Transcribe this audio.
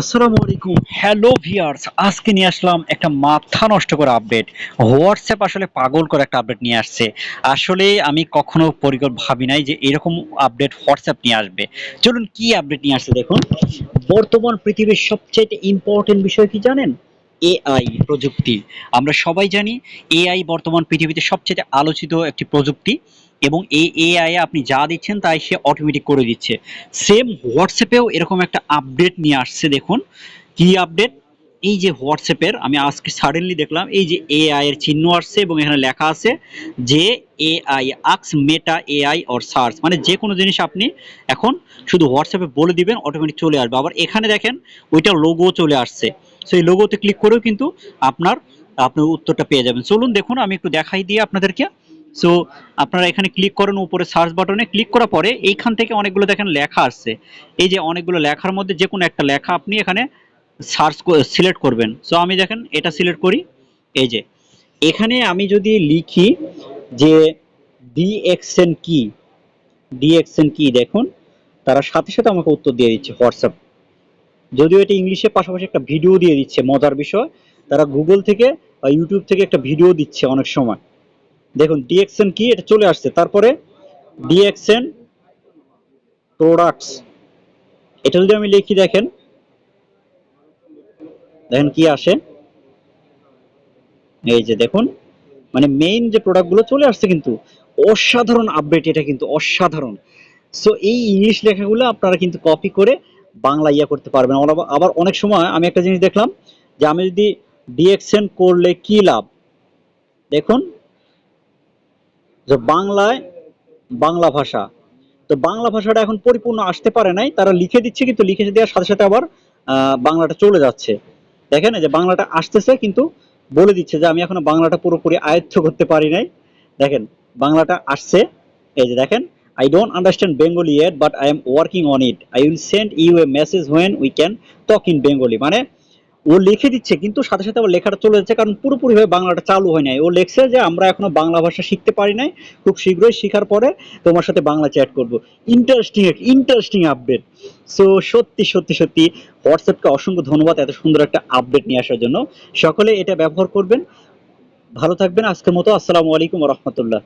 আসসালামু আলাইকুম। Hello viewers আজকে নিয়ে আসলাম একটা মাথা নষ্ট করা আপডেট হোয়াটসঅ্যাপ আসলে পাগল করে একটা আপডেট নিয়ে আসছে। আসলে আমি কখনো পরিকল্প ভাবি নাই যে এরকম আপডেট হোয়াটসঅ্যাপ নিয়ে আসবে। চলুন কি আপডেট নিয়ে আসছে দেখুন। বর্তমান পৃথিবীর সবচেয়ে ইম্পর্টেন্ট বিষয় কি জানেন? এআই প্রযুক্তি। আমরা সবাই জানি এআই বর্তমান পৃথিবীতে সবচেয়ে আলোচিত একটি প্রযুক্তি। এবং এই এআই আপনি যা দিচ্ছেন তাই সে অটোমেটিক করে দিচ্ছে। সেম হোয়াটসঅ্যাপেও এরকম একটা আপডেট নিয়ে আসছে, দেখুন। কি আপডেট এই যে হোয়াটসঅ্যাপের আমি আজকে সাডেনলি দেখলাম, এই যে এআই এর চিহ্ন আসছে এবং এখানে লেখা আছে যে এআই আক্স মেটা এআই অর সার্চ মানে যে কোনো জিনিস আপনি এখন শুধু হোয়াটসঅ্যাপে বলে দিবেন অটোমেটিক চলে আসবে। আবার এখানে দেখেন ওইটা লোগো চলে আসছে। সেই লোগোতে ক্লিক করেও কিন্তু আপনার আপনার উত্তরটা পেয়ে যাবেন। চলুন দেখুন, আমি একটু দেখাই দিয়ে আপনাদেরকে। সো আপনারা এখানে ক্লিক করেন উপরে সার্চ বাটনে ক্লিক করার পরে এইখান থেকে অনেকগুলো দেখেন লেখা আসছে। এই যে অনেকগুলো লেখার মধ্যে যে কোনো একটা লেখা আপনি এখানে সার্চ সিলেক্ট করবেন। সো আমি দেখেন এটা সিলেক্ট করি, এই যে। এখানে আমি যদি লিখি যে ডিএক্সএন কি ডিএক্সএন কি দেখুন, তারা সাথে সাথে আমাকে উত্তর দিয়ে দিচ্ছে হোয়াটসঅ্যাপ। যদিও এটা ইংলিশের পাশাপাশি একটা ভিডিও দিয়ে দিচ্ছে, মজার বিষয়। তারা গুগল থেকে বা ইউটিউব থেকে একটা ভিডিও দিচ্ছে অনেক সময়। দেখুন ডিএক্সএন কি? এটা চলে আসছে। তারপরে ডিএক্সএন প্রোডাক্টস এটা যদি আমি লিখি, দেখেন। দেখেন কি আসে? এই যে দেখুন মানে মেইন যে প্রোডাক্টগুলো চলে আসছে কিন্তু, অসাধারণ আপডেট এটা কিন্তু অসাধারণ। সো এই ইংলিশ লেখাগুলো আপনারা কিন্তু কপি করে বাংলা ইয়া করতে পারবেন। আবার- অনেক সময় আমি একটা জিনিস দেখলাম, যে আমি যদি ডিএক্সএন করলে কি লাভ? দেখুন যে বাংলায় বাংলা ভাষা। তো বাংলা ভাষাটা এখন পরিপূর্ণ আসতে পারে নাই, তারা লিখে দিচ্ছে কিন্তু লিখে দেওয়ার সাথে সাথে আবার বাংলাটা চলে যাচ্ছে। দেখেন যে বাংলাটা আসতেছে কিন্তু বলে দিচ্ছে যে আমি এখনও বাংলাটা পুরোপুরি আয়ত্ত করতে পারি নাই। দেখেন, বাংলাটা আসছে। এই যে দেখেন I don't understand Bengali yet but I am working on it I will send you a message when we can talk in Bengali মানে ও লিখে দিচ্ছে, কিন্তু সাথে সাথে আবার লেখাটা চলে যাচ্ছে, কারণ পুরোপুরি ভাবে বাংলাটা চালু হয় নাই। ও লেখছে যে, আমরা এখনও বাংলা ভাষা শিখতে পারি নাই। খুব শীঘ্রই শেখার পরে তোমার সাথে বাংলা চ্যাট করব। ইন্টারেস্টিং ইন্টারেস্টিং আপডেট সো সত্যি সত্যি সত্যি হোয়াটসঅ্যাপকে অসংখ্য ধন্যবাদ এত সুন্দর একটা আপডেট নিয়ে আসার জন্য। সকলে এটা ব্যবহার করবেন। ভালো থাকবেন। আজকের মতো আসসালামু আলাইকুম রহমতুল্লাহ।